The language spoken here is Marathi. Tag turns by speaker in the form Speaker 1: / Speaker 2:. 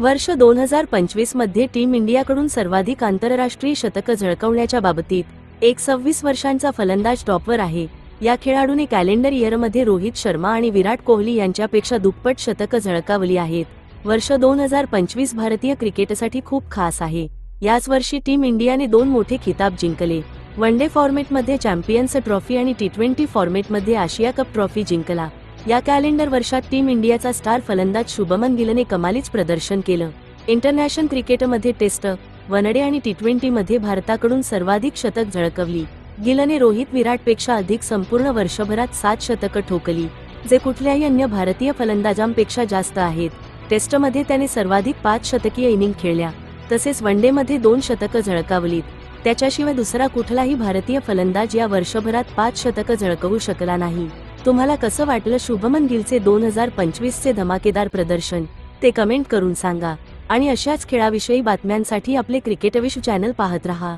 Speaker 1: वर्ष दोन हजार पंचवीसमध्ये टीम इंडियाकडून सर्वाधिक आंतरराष्ट्रीय शतकं झळकवण्याच्या बाबतीत एक सव्वीस वर्षांचा फलंदाज टॉपवर आहे. या खेळाडूने कॅलेंडर इयरमध्ये रोहित शर्मा आणि विराट कोहली यांच्यापेक्षा दुप्पट शतकं झळकावली आहेत. वर्ष दोन हजार पंचवीस भारतीय क्रिकेटसाठी खूप खास आहे. याच वर्षी टीम इंडियाने दोन मोठे खिताब जिंकले. वन डे फॉर्मेटमध्ये चॅम्पियन्स ट्रॉफी आणि टी ट्वेंटी फॉर्मेटमध्ये आशिया कप ट्रॉफी जिंकला. या कॅलेंडर वर्षात टीम इंडियाचा स्टार फलंदाज शुभमन गिलने कमालीच प्रदर्शन केलं. इंटरनॅशनल क्रिकेटमध्ये टेस्ट वनडे आणि टी ट्वेंटीमध्ये भारताकडून सर्वाधिक शतक झळकवली. गिलने रोहित विराटपेक्षा अधिक संपूर्ण वर्षभरात सात शतकं ठोकली जे कुठल्याही अन्य भारतीय फलंदाजांपेक्षा जास्त आहेत. टेस्टमध्ये त्याने सर्वाधिक पाच शतकीय इनिंग खेळल्या तसेच वनडेमध्ये दोन शतकं झळकावलीत. त्याच्याशिवाय दुसरा कुठलाही भारतीय फलंदाज या वर्षभरात पाच शतकं झळकवू शकला नाही. तुम्हाला कसं वाटलं शुभमन गिलचे दोन हजार पंचवीसचे धमाकेदार प्रदर्शन? ते कमेंट करून सांगा. आणि अशाच खेळाविषयी बातम्यांसाठी आपले क्रिकेटविश्व चॅनल पाहत रहा.